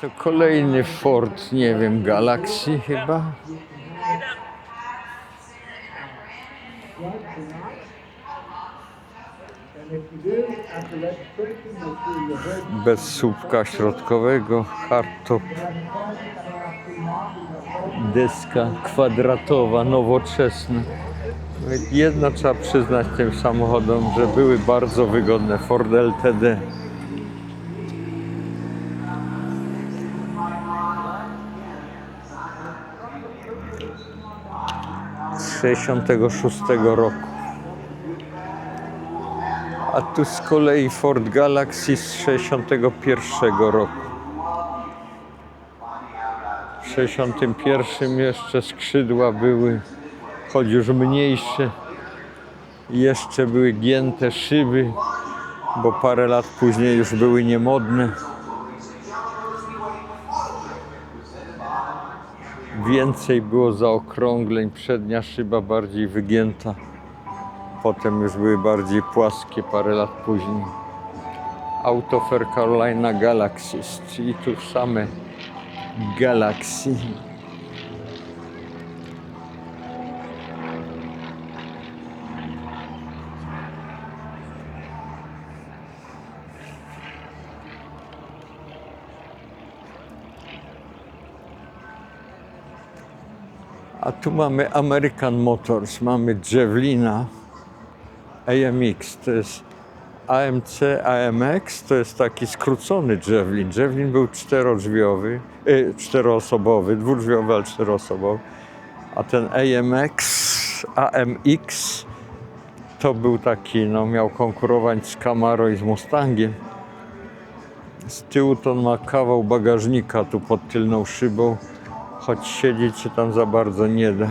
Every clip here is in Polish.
To kolejny Ford, nie wiem, Galaxy chyba. Bez słupka środkowego, hardtop. Deska kwadratowa, nowoczesna. Jedno trzeba przyznać tym samochodom, że były bardzo wygodne. Ford LTD. 66 roku. A tu z kolei Ford Galaxy z 61 roku. W 61 jeszcze skrzydła były, choć już mniejsze. Jeszcze były gięte szyby, bo parę lat później już były niemodne. Więcej było zaokrągleń, przednia szyba bardziej wygięta. Potem już były bardziej płaskie parę lat później. Autofer Carolina Galaxies, czyli tu same Galaxy. A tu mamy American Motors, mamy Javelina AMX, to jest AMC AMX, to jest taki skrócony Javelin. Javelin był czterodrzwiowy, y, czteroosobowy, dwudrzwiowy, ale czteroosobowy. A ten AMX, AMX to był taki, no miał konkurować z Camaro i z Mustangiem. Z tyłu to on ma kawał bagażnika tu pod tylną szybą choć siedzieć się tam za bardzo nie da.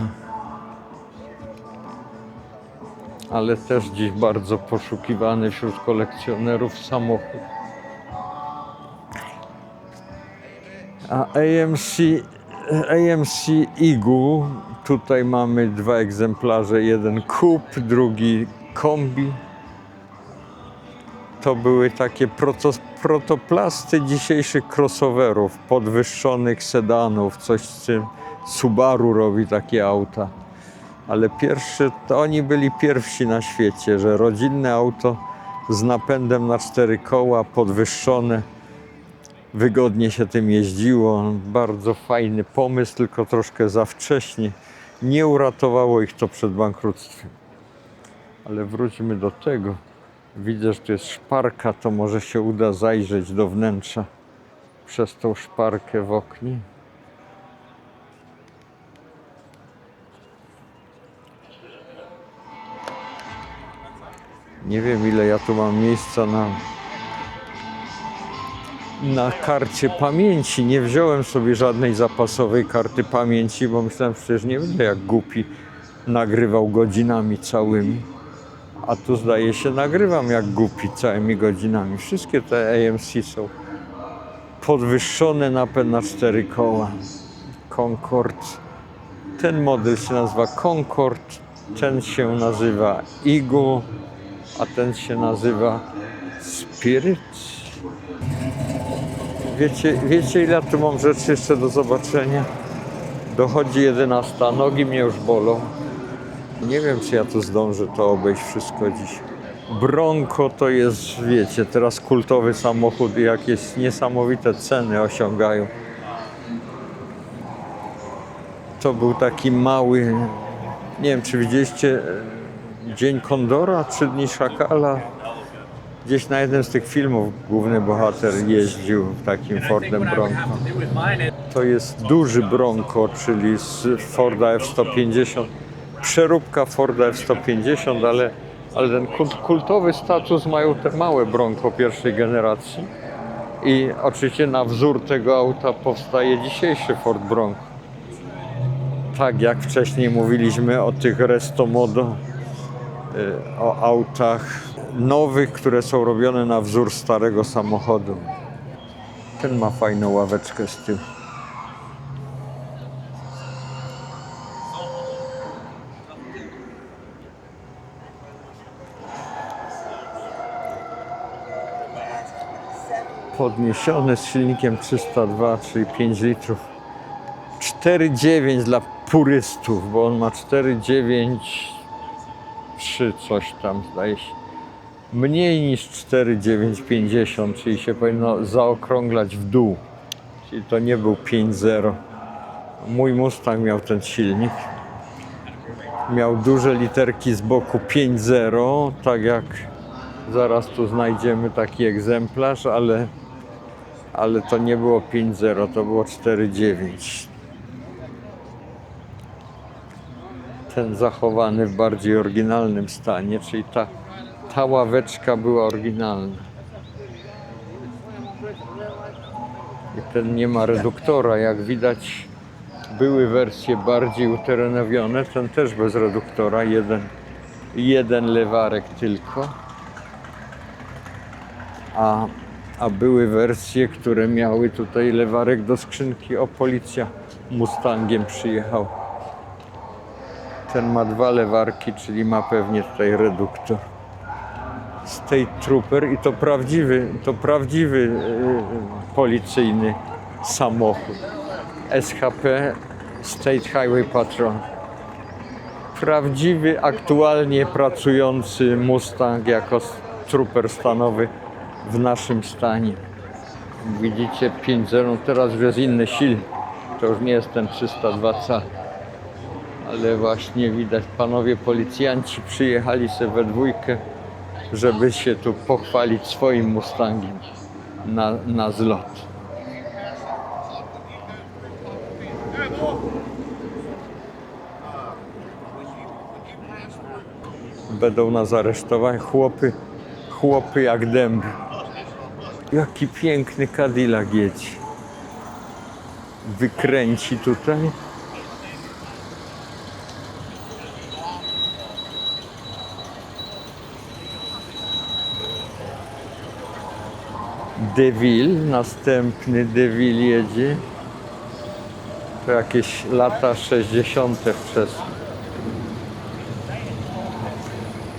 Ale też dziś bardzo poszukiwany wśród kolekcjonerów samochód. A AMC, AMC Igu, tutaj mamy dwa egzemplarze, jeden coupe, drugi kombi. To były takie proto, protoplasty dzisiejszych crossoverów, podwyższonych sedanów, coś z czym Subaru robi takie auta. Ale pierwszy, to oni byli pierwsi na świecie, że rodzinne auto z napędem na cztery koła, podwyższone, wygodnie się tym jeździło. Bardzo fajny pomysł, tylko troszkę za wcześnie. Nie uratowało ich to przed bankructwem. Ale wróćmy do tego. Widzę, że tu jest szparka, to może się uda zajrzeć do wnętrza przez tą szparkę w oknie. Nie wiem ile ja tu mam miejsca na, na karcie pamięci. Nie wziąłem sobie żadnej zapasowej karty pamięci, bo myślałem, że przecież nie będę jak głupi nagrywał godzinami całymi. A tu zdaje się nagrywam jak głupi całymi godzinami. Wszystkie te AMC są podwyższone napęd na cztery koła. Concord. Ten model się nazywa Concord, ten się nazywa Eagle, a ten się nazywa Spirit. Wiecie, wiecie ile tu mam rzeczy jeszcze do zobaczenia? Dochodzi 11, nogi mnie już bolą. Nie wiem, czy ja tu zdążę to obejść wszystko dziś. Bronco to jest, wiecie, teraz kultowy samochód i jakieś niesamowite ceny osiągają. To był taki mały, nie wiem, czy widzieliście e, Dzień Kondora, Trzy Dni Szakala. Gdzieś na jednym z tych filmów główny bohater jeździł takim Fordem Bronco. To jest duży Bronco, czyli z Forda F-150 przeróbka Forda F-150, ale, ale ten kult, kultowy status mają te małe Bronco pierwszej generacji. I oczywiście na wzór tego auta powstaje dzisiejszy Ford Bronco. Tak jak wcześniej mówiliśmy o tych Resto Modo, y, o autach nowych, które są robione na wzór starego samochodu. Ten ma fajną ławeczkę z tyłu. Podniesione z silnikiem 302, czyli 5 litrów. 4,9 dla purystów, bo on ma 4,9 3 coś tam zdaje się. Mniej niż 4,950, czyli się powinno zaokrąglać w dół. Czyli to nie był 5,0. Mój Mustang miał ten silnik. Miał duże literki z boku 5.0, tak jak zaraz tu znajdziemy taki egzemplarz, ale, ale to nie było 5.0, to było 4.9. Ten zachowany w bardziej oryginalnym stanie, czyli ta, ta ławeczka była oryginalna. I ten nie ma reduktora, jak widać były wersje bardziej uterenowione, ten też bez reduktora, jeden, jeden lewarek tylko. A, a były wersje, które miały tutaj lewarek do skrzynki. O, policja Mustangiem przyjechał. Ten ma dwa lewarki, czyli ma pewnie tutaj reduktor. State Trooper i to prawdziwy, to prawdziwy yy, policyjny samochód. SHP State Highway Patrol. Prawdziwy, aktualnie pracujący Mustang jako trooper stanowy w naszym stanie. Widzicie 5.0, teraz już jest inny silnik. To już nie jest ten 302 cal. Ale właśnie widać, panowie policjanci przyjechali sobie we dwójkę, żeby się tu pochwalić swoim Mustangiem na, na zlot. Będą nas aresztować chłopy, chłopy jak dęby. Jaki piękny Cadillac jedzie. Wykręci tutaj. Deville, następny Deville jedzie. To jakieś lata 60. wczesne.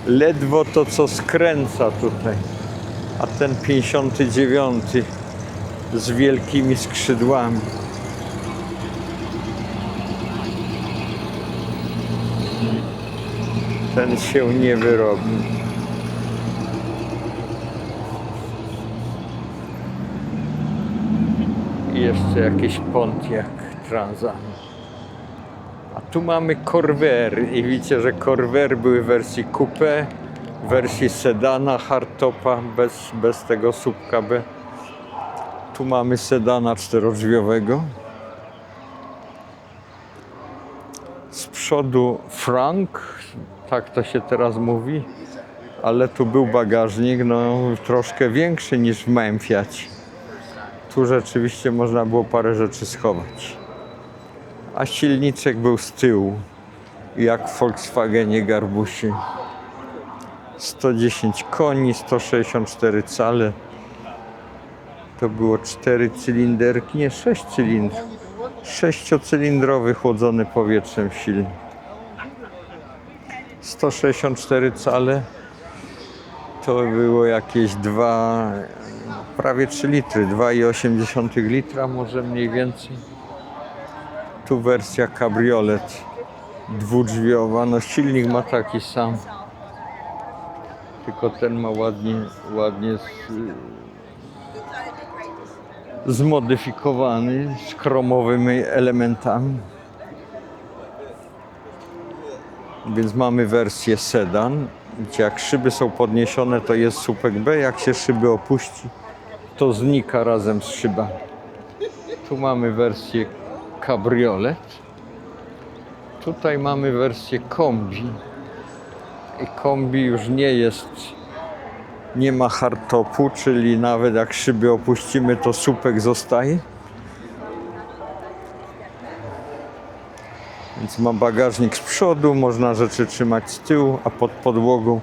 Ledwo to co skręca tutaj. Ten 59 z wielkimi skrzydłami. Ten się nie wyrobi. Jeszcze jakiś Pontiac Transam. A tu mamy Corvairy i widzicie, że Corvairy były w wersji coupe, wersji sedana, hardtopa, bez, bez tego słupka B. Tu mamy sedana czterodrzwiowego. Z przodu Frank, tak to się teraz mówi, ale tu był bagażnik, no troszkę większy niż w małym Fiacie. Tu rzeczywiście można było parę rzeczy schować a silniczek był z tyłu, jak w Volkswagenie Garbusie. 110 koni, 164 cale. To było 4 cylinderki, nie 6 cylindrów. Sześciocylindrowy chłodzony powietrzem silnik. 164 cale to było jakieś 2, prawie 3 litry, 2,8 litra może mniej więcej. Tu wersja kabriolet dwudrzwiowa. No silnik ma taki sam. Tylko ten ma ładnie, ładnie z, zmodyfikowany z chromowymi elementami. Więc mamy wersję sedan, gdzie jak szyby są podniesione, to jest słupek B. Jak się szyby opuści, to znika razem z szybami. Tu mamy wersję kabriolet. Tutaj mamy wersję kombi. Kombi już nie jest, nie ma hardtopu, czyli nawet jak szyby opuścimy, to słupek zostaje. Więc ma bagażnik z przodu, można rzeczy trzymać z tyłu, a pod podłogą,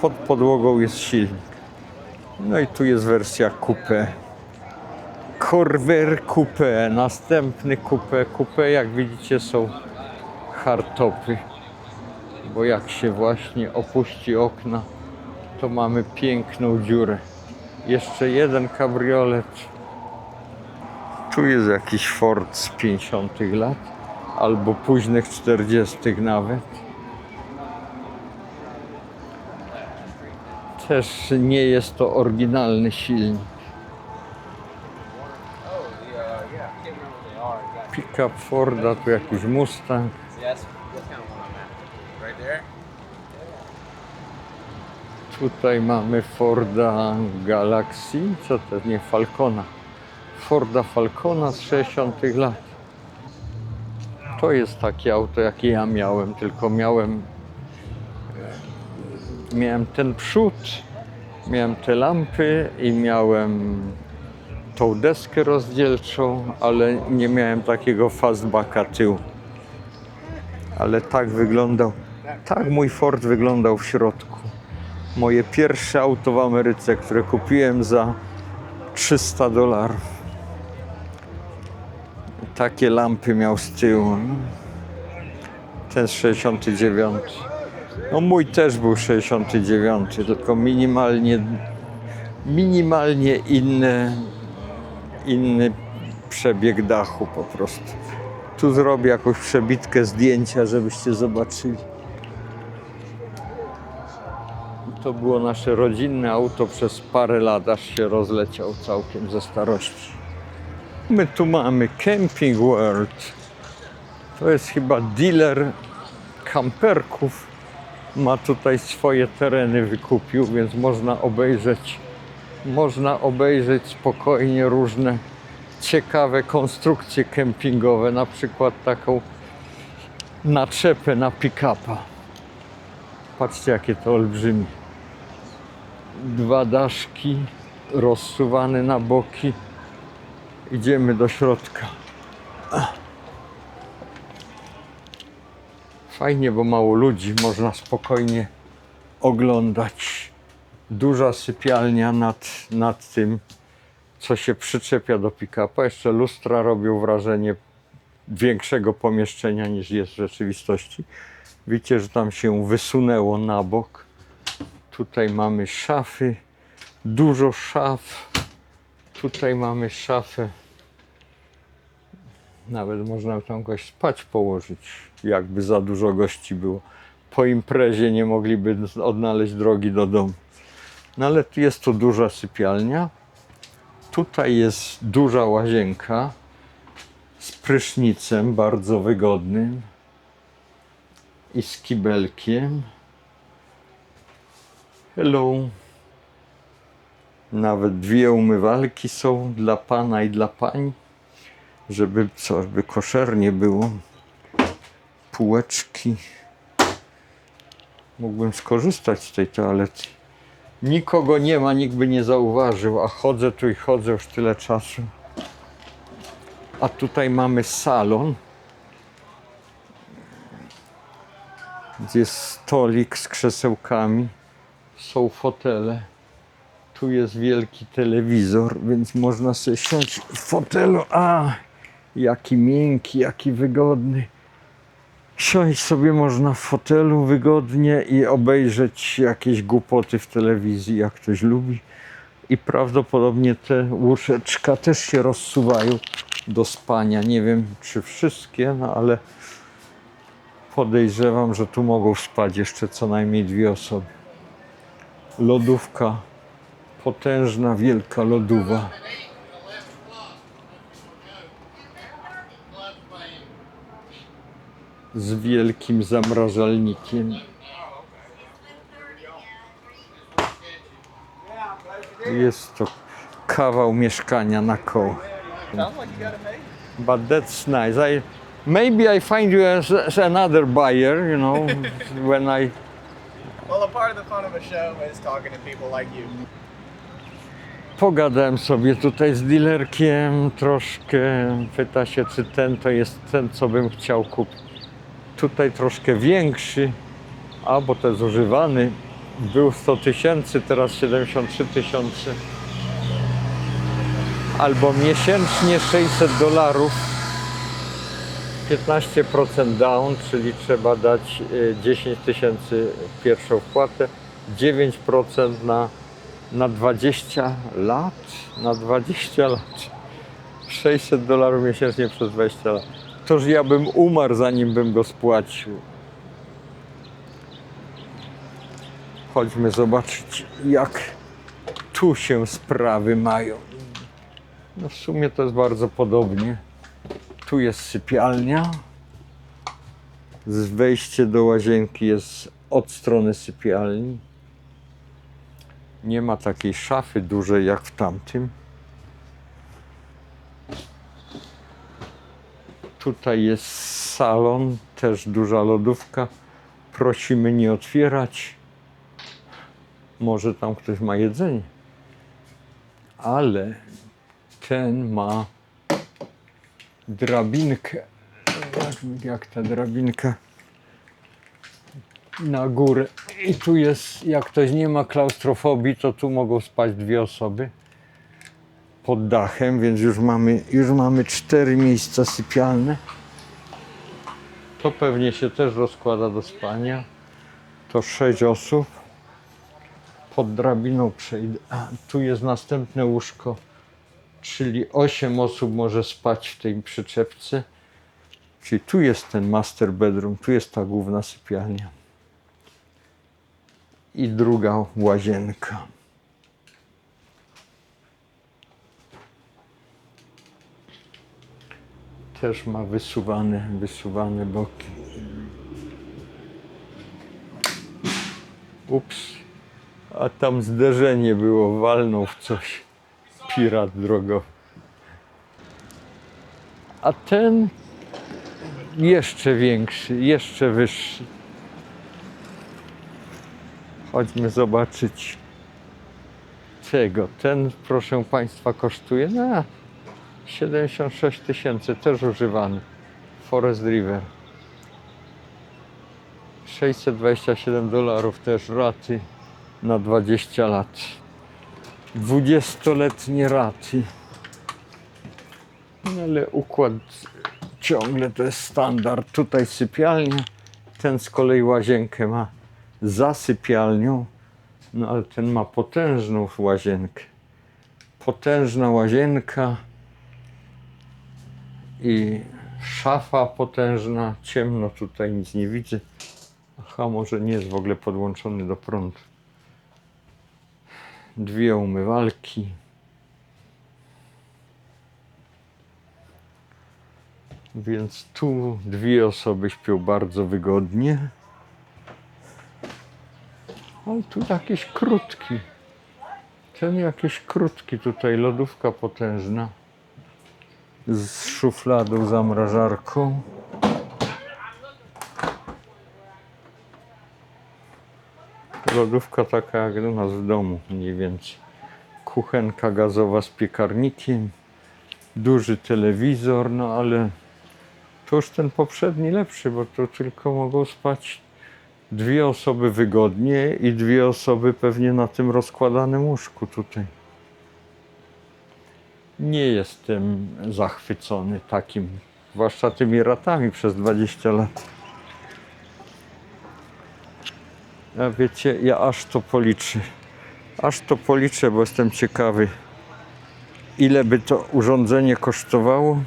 pod podłogą jest silnik. No i tu jest wersja coupe. Corvair Coupe, następny coupe. Coupe, jak widzicie, są hardtopy, bo jak się właśnie opuści okna, to mamy piękną dziurę. Jeszcze jeden kabriolet. Tu jest jakiś Ford z 50 lat, albo późnych 40 nawet. Też nie jest to oryginalny silnik. Pickup Forda, tu jakiś Mustang. Tutaj mamy Forda Galaxy, co to nie Falcona. Forda Falcona z 60 lat. To jest takie auto, jakie ja miałem, tylko miałem miałem ten przód, miałem te lampy i miałem tą deskę rozdzielczą, ale nie miałem takiego fastbacka tyłu. Ale tak wyglądał, tak mój Ford wyglądał w środku. Moje pierwsze auto w Ameryce, które kupiłem za 300 dolarów. Takie lampy miał z tyłu. Ten z 69. No mój też był 69, tylko minimalnie, minimalnie inny, inny przebieg dachu po prostu. Tu zrobię jakąś przebitkę zdjęcia, żebyście zobaczyli. To było nasze rodzinne auto przez parę lat, aż się rozleciał całkiem ze starości. My tu mamy Camping World. To jest chyba dealer kamperków. Ma tutaj swoje tereny wykupił, więc można obejrzeć, można obejrzeć spokojnie różne ciekawe konstrukcje kempingowe, na przykład taką naczepę na pick-upa. Patrzcie, jakie to olbrzymie. Dwa daszki rozsuwane na boki. Idziemy do środka. Fajnie, bo mało ludzi, można spokojnie oglądać. Duża sypialnia nad, nad tym, co się przyczepia do pick-upa. Jeszcze lustra robią wrażenie większego pomieszczenia niż jest w rzeczywistości. Widzicie, że tam się wysunęło na bok. Tutaj mamy szafy, dużo szaf. Tutaj mamy szafę. Nawet można tam kogoś spać położyć, jakby za dużo gości było. Po imprezie nie mogliby odnaleźć drogi do domu. No ale tu jest to duża sypialnia. Tutaj jest duża łazienka z prysznicem bardzo wygodnym i z kibelkiem. Hello. Nawet dwie umywalki są dla pana i dla pań, żeby co, żeby koszernie było. Półeczki. Mógłbym skorzystać z tej toalety. Nikogo nie ma, nikt by nie zauważył, a chodzę tu i chodzę już tyle czasu. A tutaj mamy salon, jest stolik z krzesełkami, są fotele. Tu jest wielki telewizor, więc można sobie siąść w fotelu. A, jaki miękki, jaki wygodny. Siąść sobie można w fotelu wygodnie i obejrzeć jakieś głupoty w telewizji, jak ktoś lubi. I prawdopodobnie te łóżeczka też się rozsuwają do spania. Nie wiem, czy wszystkie, no ale podejrzewam, że tu mogą spać jeszcze co najmniej dwie osoby. Lodówka, potężna, wielka lodowa. Z wielkim zamrażalnikiem. Jest to kawał mieszkania na koło. But that's nice. I maybe I find you as, as another buyer, you know, when I Well, a part of the fun of a show is talking to people like you. pogadałem sobie tutaj z dealerkiem troszkę. Pyta się, czy ten to jest ten, co bym chciał kupić. Tutaj troszkę większy, a bo to jest używany. Był 100 tysięcy, teraz 73 tysiące. Albo miesięcznie 600 dolarów. 15% down, czyli trzeba dać y, 10 tysięcy pierwszą wpłatę, 9% na na 20 lat, na 20 lat. 600 dolarów miesięcznie przez 20 lat. Toż ja bym umarł, zanim bym go spłacił. Chodźmy zobaczyć, jak tu się sprawy mają. No w sumie to jest bardzo podobnie. Tu jest sypialnia. Wejście do łazienki jest od strony sypialni. Nie ma takiej szafy dużej jak w tamtym. Tutaj jest salon, też duża lodówka. Prosimy nie otwierać. Może tam ktoś ma jedzenie. Ale ten ma drabinkę. Jak, jak ta drabinka na górę. I tu jest, jak ktoś nie ma klaustrofobii, to tu mogą spać dwie osoby pod dachem, więc już mamy, już mamy cztery miejsca sypialne. To pewnie się też rozkłada do spania. To sześć osób. Pod drabiną przejdę. A, tu jest następne łóżko, czyli osiem osób może spać w tej przyczepce. Czyli tu jest ten master bedroom, tu jest ta główna sypialnia. I druga łazienka. Też ma wysuwane, wysuwane boki. Ups. A tam zderzenie było, walnął w coś. Pirat drogowy. A ten jeszcze większy, jeszcze wyższy. Chodźmy zobaczyć tego. Ten, proszę Państwa, kosztuje na 76 tysięcy, też używany. Forest River. 627 dolarów też raty na 20 lat. 20-letnie raty. No ale układ ciągle to jest standard. Tutaj sypialnia, ten z kolei łazienkę ma za sypialnią, no ale ten ma potężną łazienkę. Potężna łazienka i szafa potężna. Ciemno tutaj, nic nie widzę. Aha, może nie jest w ogóle podłączony do prądu. Dwie umywalki. Więc tu dwie osoby śpią bardzo wygodnie. Ale tu jakiś krótki. Ten jakiś krótki tutaj, lodówka potężna. Z szufladą, zamrażarką. Lodówka taka jak u nas w domu mniej więcej. Kuchenka gazowa z piekarnikiem. Duży telewizor, no ale to już ten poprzedni lepszy, bo to tylko mogą spać dwie osoby wygodnie i dwie osoby pewnie na tym rozkładanym łóżku tutaj. Nie jestem zachwycony takim, zwłaszcza tymi ratami przez 20 lat. A wiecie, ja aż to policzę. Aż to policzę, bo jestem ciekawy, ile by to urządzenie kosztowało,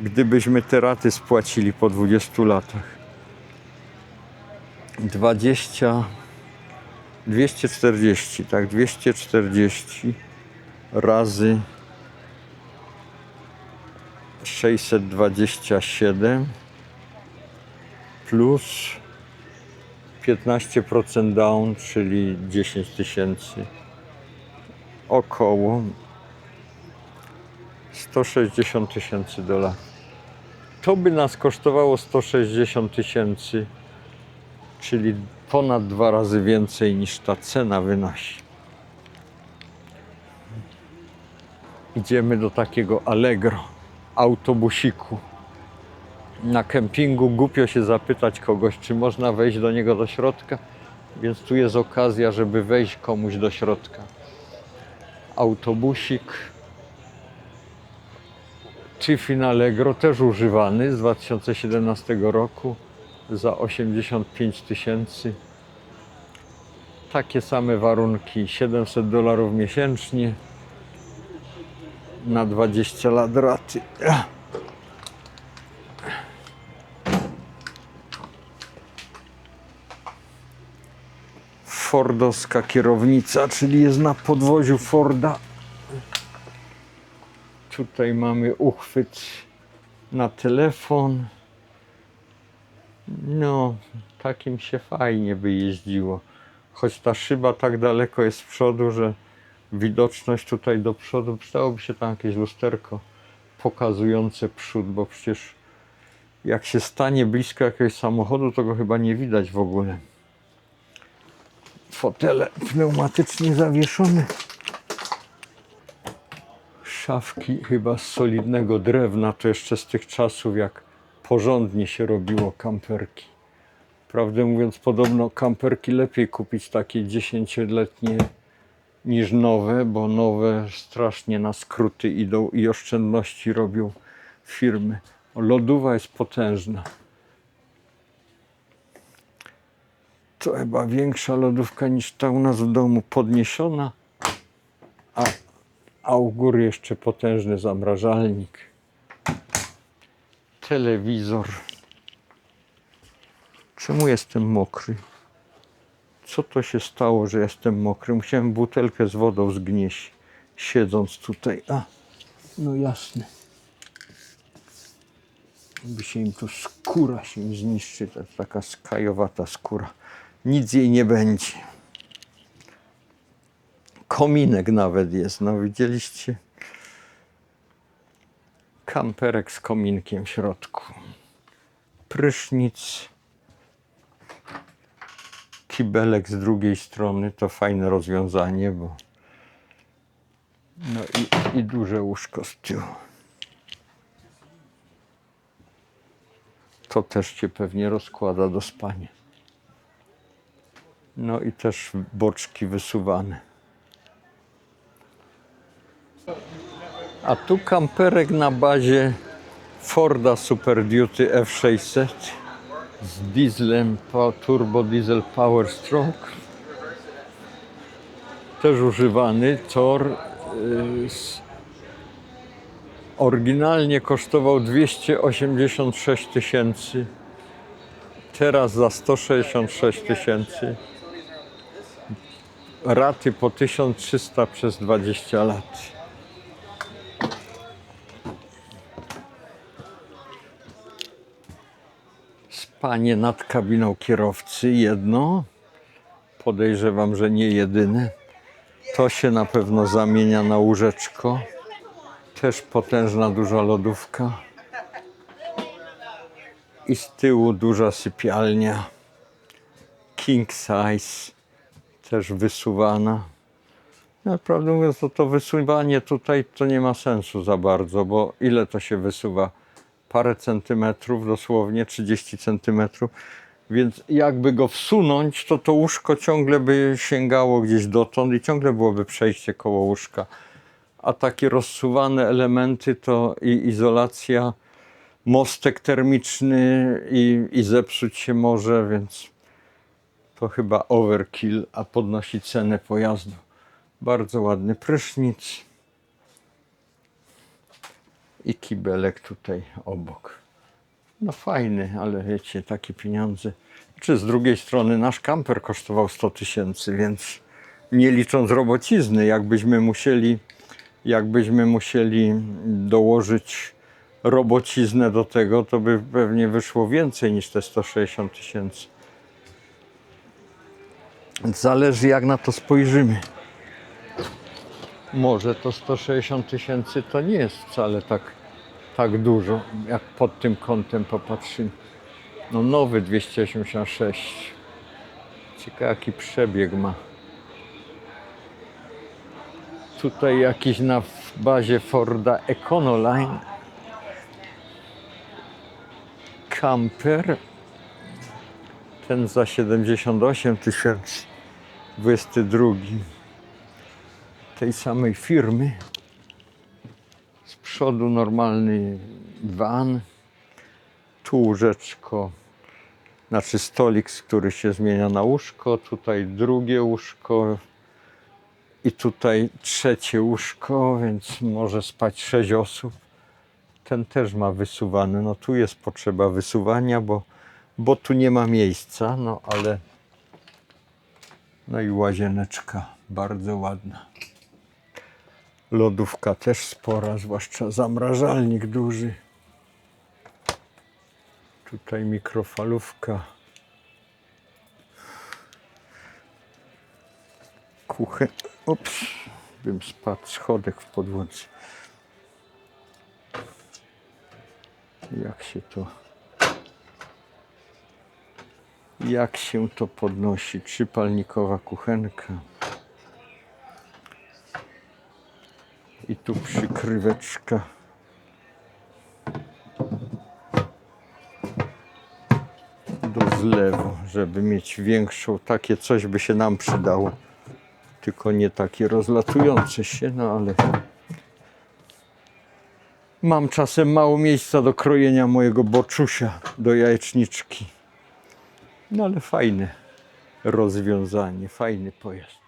gdybyśmy te raty spłacili po 20 latach. 20, 240, tak, 240 razy 627 plus 15% down, czyli 10 tysięcy. Około 160 tysięcy dolarów. To by nas kosztowało 160 tysięcy, czyli ponad dwa razy więcej niż ta cena wynosi. Idziemy do takiego Allegro, autobusiku. Na kempingu głupio się zapytać kogoś, czy można wejść do niego do środka, więc tu jest okazja, żeby wejść komuś do środka. Autobusik Tiffin Allegro, też używany z 2017 roku za 85 tysięcy. Takie same warunki, 700 dolarów miesięcznie na 20 lat raty. Fordowska kierownica, czyli jest na podwoziu Forda. Tutaj mamy uchwyt na telefon. No, takim się fajnie by jeździło. Choć ta szyba tak daleko jest z przodu, że widoczność tutaj do przodu, przydałoby się tam jakieś lusterko pokazujące przód, bo przecież jak się stanie blisko jakiegoś samochodu, to go chyba nie widać w ogóle. Fotele pneumatycznie zawieszone. Szafki chyba z solidnego drewna, to jeszcze z tych czasów, jak porządnie się robiło kamperki. Prawdę mówiąc, podobno kamperki lepiej kupić takie dziesięcioletnie niż nowe, bo nowe strasznie na skróty idą i oszczędności robią firmy. Lodowa jest potężna. To chyba większa lodówka niż ta u nas w domu, podniesiona, a, a u góry jeszcze potężny zamrażalnik. Telewizor. Czemu jestem mokry? Co to się stało, że jestem mokry? Musiałem butelkę z wodą zgnieść, siedząc tutaj. A, no jasne. By się im tu skóra się zniszczy, to taka skajowata skóra. Nic jej nie będzie. Kominek nawet jest, no widzieliście? Kamperek z kominkiem w środku. Prysznic. Kibelek z drugiej strony to fajne rozwiązanie, bo no i, i duże łóżko z tyłu. To też cię pewnie rozkłada do spania. No i też boczki wysuwane. A tu kamperek na bazie Forda Super Duty F600 z dieslem, turbo diesel Power Stroke. Też używany tor. y, Oryginalnie kosztował 286 tysięcy. Teraz za 166 tysięcy. Raty po 1300 przez 20 lat. Spanie nad kabiną kierowcy jedno. Podejrzewam, że nie jedyne. To się na pewno zamienia na łóżeczko. Też potężna, duża lodówka. I z tyłu duża sypialnia. King size. Też wysuwana. No, prawdę mówiąc, to, to wysuwanie tutaj to nie ma sensu za bardzo, bo ile to się wysuwa? Parę centymetrów, dosłownie 30 centymetrów. Więc jakby go wsunąć, to to łóżko ciągle by sięgało gdzieś dotąd i ciągle byłoby przejście koło łóżka. A takie rozsuwane elementy to i izolacja, mostek termiczny i, i zepsuć się może, więc chyba overkill, a podnosi cenę pojazdu. Bardzo ładny prysznic i kibelek tutaj obok. No fajny, ale wiecie, takie pieniądze. Czy z drugiej strony nasz kamper kosztował 100 tysięcy, więc nie licząc robocizny, jakbyśmy musieli, jakbyśmy musieli dołożyć robociznę do tego, to by pewnie wyszło więcej niż te 160 tysięcy. Zależy jak na to spojrzymy. Może to 160 tysięcy to nie jest wcale tak, tak dużo, jak pod tym kątem popatrzymy. No nowy 286. Ciekawe jaki przebieg ma. Tutaj jakiś na bazie Forda Econoline. Camper. Ten za 78 tysięcy. 22 tej samej firmy. Z przodu normalny van, tu łóżeczko Znaczy stolik, który się zmienia na łóżko, tutaj drugie łóżko i tutaj trzecie łóżko, więc może spać sześć osób. Ten też ma wysuwany. No tu jest potrzeba wysuwania, bo, bo tu nie ma miejsca, no ale no i łazieneczka bardzo ładna. Lodówka też spora, zwłaszcza zamrażalnik duży. Tutaj mikrofalówka. Kuchen. Ups, bym spadł schodek w podłodze. Jak się to. Jak się to podnosi? Trzypalnikowa kuchenka. I tu przykryweczka. Do zlewu, żeby mieć większą. Takie coś by się nam przydało. Tylko nie takie rozlatujące się, no ale. Mam czasem mało miejsca do krojenia mojego boczusia, do jajeczniczki. No ale fajne rozwiązanie, fajny pojazd.